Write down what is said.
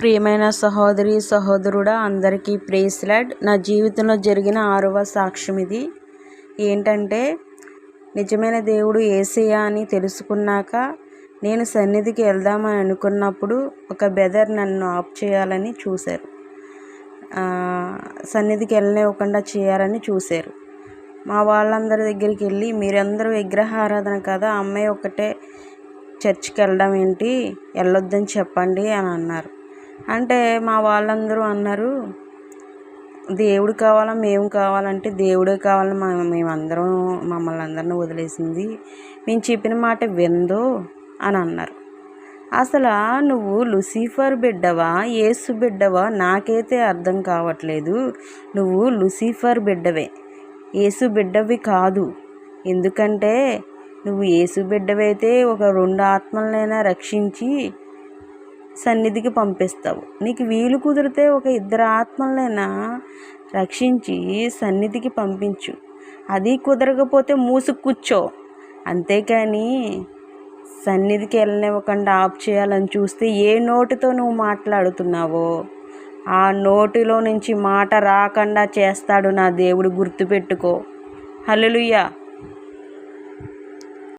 ప్రియమైన సహోదరి సహోదరుడా అందరికీ ప్రేస్లాడ్ నా జీవితంలో జరిగిన ఆరవ సాక్ష్యం ఇది. ఏంటంటే నిజమైన దేవుడు ఏసయ్య అని తెలుసుకున్నాక నేను సన్నిధికి వెళ్దామని అనుకున్నప్పుడు ఒక బెదర్ నన్ను ఆఫ్ చేయాలని చూశారు. సన్నిధికి వెళ్ళనివ్వకుండా చేయాలని చూశారు. మా వాళ్ళందరి దగ్గరికి వెళ్ళి మీరందరూ విగ్రహారాధన కదా అమ్మాయి ఒకటే చర్చికి వెళ్ళడం ఏంటి? వెళ్ళొద్దని చెప్పండి అని అన్నారు. అంటే మా వాళ్ళందరూ అన్నారు దేవుడు కావాలా మేము కావాలంటే దేవుడే కావాలని మా మేమందరం మమ్మల్ని అందరిని వదిలేసింది మేము చెప్పిన మాట విందో అని అన్నారు. అసలు నువ్వు లూసిఫర్ బిడ్డవా ఏసు బిడ్డవా? నాకైతే అర్థం కావట్లేదు. నువ్వు లూసిఫర్ బిడ్డవే. ఏసు బిడ్డవి కాదు. ఎందుకంటే నువ్వు ఏసు బిడ్డవైతే ఒక రెండు ఆత్మలనైనా రక్షించి సన్నిధికి పంపిస్తావు. నీకు వీలు కుదిరితే ఒక ఇద్దరు ఆత్మలైనా రక్షించి సన్నిధికి పంపించు. అది కుదరకపోతే మూసు కూర్చో అంతేకాని సన్నిధికి వెళ్ళనివ్వకుండా ఆఫ్ చేయాలని చూస్తే ఏ నోటితో నువ్వు మాట్లాడుతున్నావో ఆ నోటిలో నుంచి మాట రాకుండా చేస్తాడు నా దేవుడు గుర్తుపెట్టుకో. హల్లెలూయా.